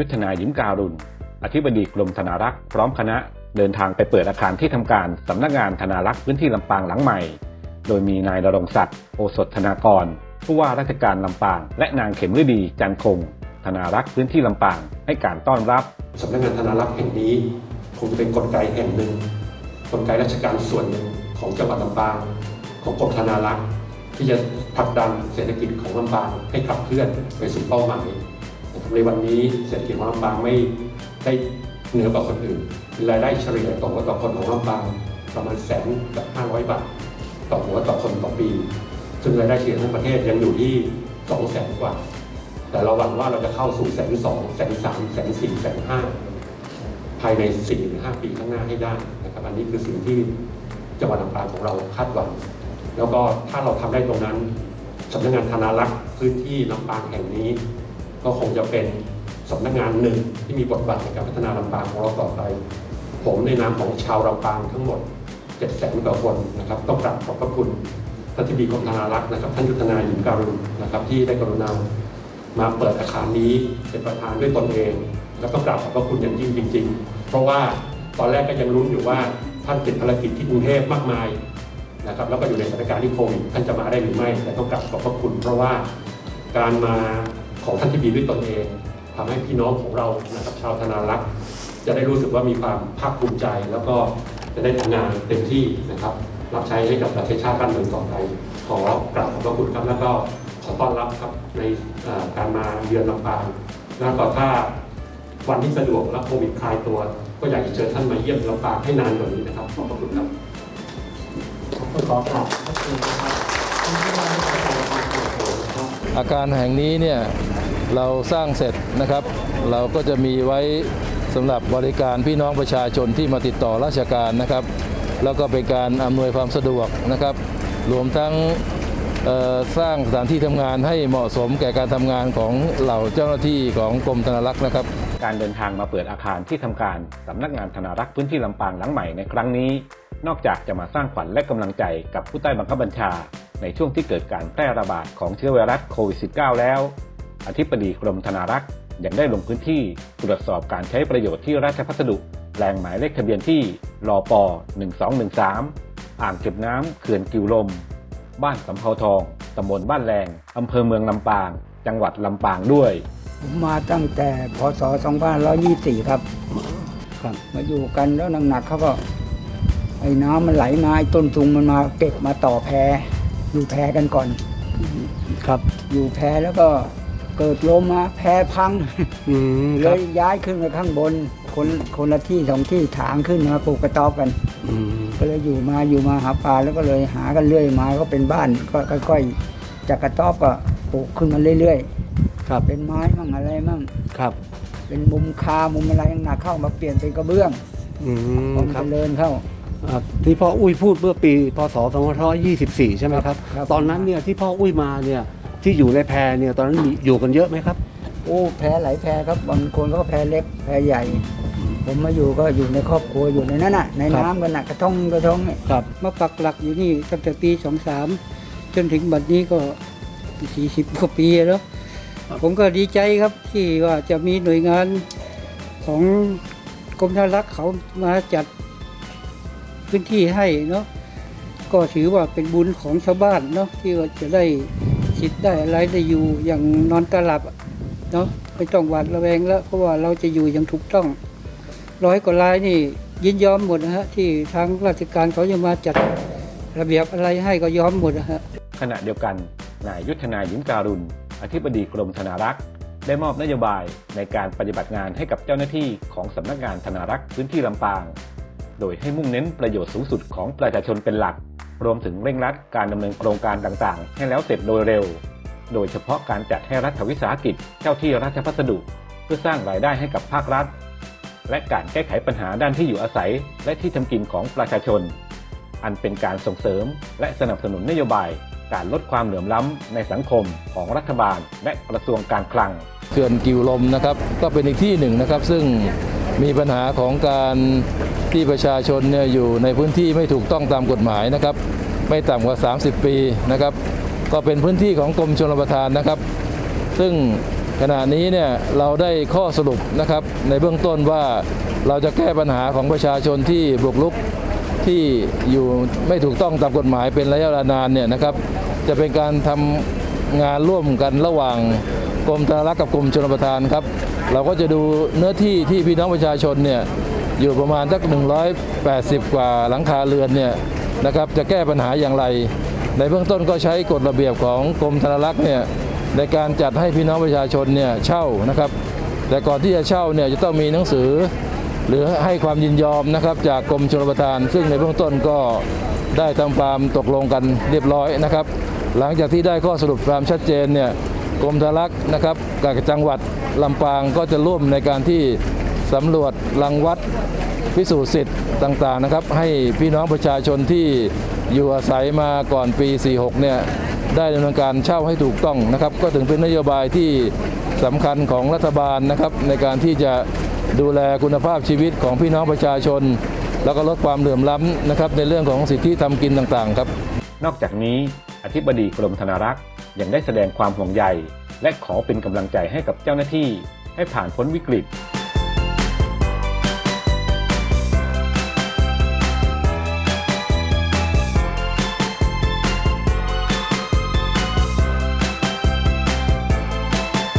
ยุทธนายิ้มการุณ อธิบดีกรมธนารักษ์พร้อมคณะเดินทางไปเปิดอาคารที่ทำการสำนักงานธนารักษ์พื้นที่ลำปางหลังใหม่ โดยมีนายดรงศักดิ์โอสถธนากร ผู้ว่าราชการลำปาง และนางเข็มฤดีจันคง ธนารักษ์พื้นที่ลำปาง ให้การต้อนรับสำนักงานธนารักษ์แห่งนี้คงจะเป็นกลไกแห่งหนึ่งกลไกราชการส่วนหนึ่งของจังหวัดลำปาง ของกรมธนารักษ์ที่จะผลักดันเศรษฐกิจของลำปางให้ขับเคลื่อนไปสู่เป้าหมาย ในวันนี้เศรษฐกิจของลำปางไม่ได้เหนือกว่าคนอื่นมีรายได้เฉลี่ยต่อหัวต่อคนของลำปางประมาณแสนกับห้าร้อยบาท ต่อหัวต่อคนต่อปี ซึ่งรายได้เฉลี่ยทั้งประเทศยังอยู่ที่สองแสนกว่า แต่เราหวังว่าเราจะเข้าสู่แสนสองแสนสามแสนสี่แสนห้าภายใน4หรือ5ปีข้างหน้าให้ได้นะครับอันนี้คือสิ่งที่จังหวัดลำปางของเราคาดหวัง แล้วก็ถ้าเราทำได้ตรงนั้นสำนักงานธนารักษ์พื้นที่ลำปางแห่งนี้ ก็คงจะเป็นสำนักงานหนึ่งที่มีบทบาทในการพัฒนาลำปางของเราต่อไป ผมในนามของชาวลำปางทั้งหมด7 0 0 0 0กว่าคนนะครับต้องกราบขอบพระคุณท่านที่ดีกรมธนารักษ์นะครับท่านยุทธนาหญิงการุณนะครับที่ได้กรุณามาเปิดอาคารนี้เป็นประธานด้วยตนเอง แล้วก็กราบขอบพระคุณอย่างยิ่งจริง ๆ เพราะว่าตอนแรกก็ยังลุ้นอยู่ว่าท่านติดภารกิจที่กรุงเทพมากมายนะครับแล้วก็อยู่ในสถานการณ์ที่โควิดท่านจะมาได้หรือไม่ แต่ต้องกราบขอบพระคุณ เพราะว่าการมา ของท่านที่ดีด้วยตนเองทำให้พี่น้องของเรานะครับชาวธนารักษ์จะได้รู้สึกว่ามีความภาคภูมิใจ แล้วก็จะได้ทำงานเต็มที่นะครับ รับใช้ให้กับประเทศชาติบ้านเมืองต่อไป ขอกราบขอบพระคุณครับแล้วก็ขอต้อนรับครับในการมาเยือนลำปางแล้วก็ถ้าวันที่สะดวกและโควิดคลายตัว ก็อยากจะเชิญท่านมาเยี่ยมลำปางให้นานกว่านี้นะครับขอบพระคุณครับขอบคุณครับ อาคารแห่งนี้เนี่ยเราสร้างเสร็จนะครับ เราก็จะมีไว้สำหรับบริการพี่น้องประชาชนที่มาติดต่อราชการนะครับ แล้วก็เป็นการอำนวยความสะดวกนะครับ รวมทั้งสร้างสถานที่ทำงานให้เหมาะสมแก่การทำงานของเหล่าเจ้าหน้าที่ของกรมธนารักษ์นะครับ การเดินทางมาเปิดอาคารที่ทำการสำนักงานธนารักษ์พื้นที่ลำปางหลังใหม่ในครั้งนี้ นอกจากจะมาสร้างขวัญและกำลังใจกับผู้ใต้บังคับบัญชา ในช่วงที่เกิดการแพร่ระบาดของเชื้อไวรัสโควิด -19 แล้ว อธิบดีกรมธนารักษ์ยังได้ลงพื้นที่ตรวจสอบการใช้ประโยชน์ที่ราชพัสดุแปลงหมายเลขทะเบียนที่รอป1213 อ่างเก็บน้ำเขื่อนกิวลม บ้านสำเภาทองตำบลบ้านแรงอำเภอเมืองลำปาง จังหวัดลำปางด้วย ผมมาตั้งแต่พศ 2524 ครับ ครับ มาอยู่กันแล้วหนักๆเขาก็ไอ้น้ำมันไหลมาไอ้ต้นทุงมันมาเก็บมาต่อแพ อยู่แพกันก่อน ครับ อยู่แพแล้วก็เกิดลมมาแพพังอืมคเลรับยย้ายขึ้นมาข้างบน คนคนละที่สองที่ถางขึ้นมาปลูกกระต๊อบกัน อืมก็เลยอยู่มาอยู่มาหาปลาแล้วก็เลยหากันเรื่อยมาก็เป็นบ้านก็ค่อยๆจากกระต๊อบก็ปลูกขึ้นมาเรื่อยๆครับเป็นไม้มั่งอะไรมั่งครับเป็นมุมคามุมอะไรหนักเข้ามาเปลี่ยนเป็นกระเบื้องอืมพอคเจรับริญเข้า อ่าที่พ่ออุ้ยพูดเมื่อปีพศ2524 ใช่ไหมครับ ครับ ตอนนั้นเนี่ยที่พ่ออุ้ยมาเนี่ยที่อยู่ในแพรเนี่ยตอนนั้นมีอยู่กันเยอะไหมครับ โอ้แพรหลายแพรครับบางคนก็แพรเล็กแพรใหญ่ ผมมาอยู่ก็อยู่ในครอบครัวอยู่ในนั้นน่ะในครับน้ำกันน่ะกระท่องกระท่องเนี่ยครับ มาปักหลักอยู่นี่ตั้งแต่ปีสองสามจนถึงบัดนี้ก็สี่สิบกว่าปีแล้วผมก็ดีใจครับที่ว่าจะมีหน่วยงานของกรมธนารักษ์เขามาจัด พื้นที่ให้เนาะก็ถือว่าเป็นบุญของชาวบ้านเนาะที่ว่าจะได้สิทธิ์ได้อะไรได้อยู่อย่างนอนตาหลับเนาะไม่ต้องหวาดระแวงแล้ว เพราะว่าเราจะอยู่อย่างถูกต้อง ร้อยกว่ารายนี่ยินยอมหมดนะฮะที่ทางราชการเขาจะมาจัดระเบียบอะไรให้ก็ยอมหมดนะฮะขณะเดียวกันนายยุทธนายิ้มการุณ อธิบดีกรมธนารักษ์ได้มอบนโยบายในการปฏิบัติงานให้กับเจ้าหน้าที่ของสำนักงานธนารักษ์พื้นที่ลำปาง โดยให้มุ่งเน้นประโยชน์สูงสุดของประชาชนเป็นหลัก รวมถึงเร่งรัดการดำเนินโครงการต่างๆ ให้แล้วเสร็จโดยเร็ว โดยเฉพาะการจัดให้รัฐวิสาหกิจเจ้าที่ราชพัสดุ เพื่อสร้างรายได้ให้กับภาครัฐ และการแก้ไขปัญหาด้านที่อยู่อาศัย และที่ทำกินของประชาชน อันเป็นการส่งเสริม และสนับสนุนนโยบาย การลดความเหลื่อมล้ำในสังคมของรัฐบาล และกระทรวงการคลังเขื่อนกิวลมนะครับก็เป็นอีกที่หนึ่งนะครับ ซึ่ง มีปัญหาของการที่ประชาชนเนี่ยอยู่ในพื้นที่ไม่ถูกต้องตามกฎหมายนะครับ ไม่ต่ำกว่า 30 ปีนะครับ ก็เป็นพื้นที่ของกรมชลประทานนะครับ ซึ่งขณะนี้เนี่ยเราได้ข้อสรุปนะครับในเบื้องต้นว่าเราจะแก้ปัญหาของประชาชนที่บุกรุกที่อยู่ไม่ถูกต้องตามกฎหมายเป็นระยะเวลานานเนี่ยนะครับ จะเป็นการทำงานร่วมกันระหว่าง รมธนารักษ์กับกรมชลประทานครับ เราก็จะดูเนื้อที่ที่พี่น้องประชาชนเนี่ยอยู่ประมาณสัก 180 กว่าหลังคาเรือนเนี่ยนะครับจะแก้ปัญหาอย่างไร ในเบื้องต้นก็ใช้กฎระเบียบของกรมธนารักษ์เนี่ยในการจัดให้พี่น้องประชาชนเนี่ยเช่านะครับ แต่ก่อนที่จะเช่าเนี่ยจะต้องมีหนังสือ หรือให้ความยินยอมนะครับจากกรมชลประทาน ซึ่งในเบื้องต้นก็ได้ทำความตกลงกันเรียบร้อยนะครับ หลังจากที่ได้ข้อสรุปความชัดเจนเนี่ย กรมธนารักษ์นะครับกับจังหวัดลำปางก็จะร่วมในการที่สำรวจรังวัดพิสูจน์สิทธิ์ต่างๆนะครับ ให้พี่น้องประชาชนที่อยู่อาศัยมาก่อนปี 46 เนี่ยได้ดำเนินการเช่าให้ถูกต้องนะครับ ก็ถึงเป็นนโยบายที่สำคัญของรัฐบาลนะครับในการที่จะดูแลคุณภาพชีวิตของพี่น้องประชาชน แล้วก็ลดความเหลื่อมล้ำนะครับในเรื่องของสิทธิทำกินต่างๆครับ นอกจากนี้อธิบดีกรมธนารักษ์ ยังได้แสดงความห่วงใยและขอเป็นกำลังใจให้กับเจ้าหน้าที่ให้ผ่านพ้นวิกฤต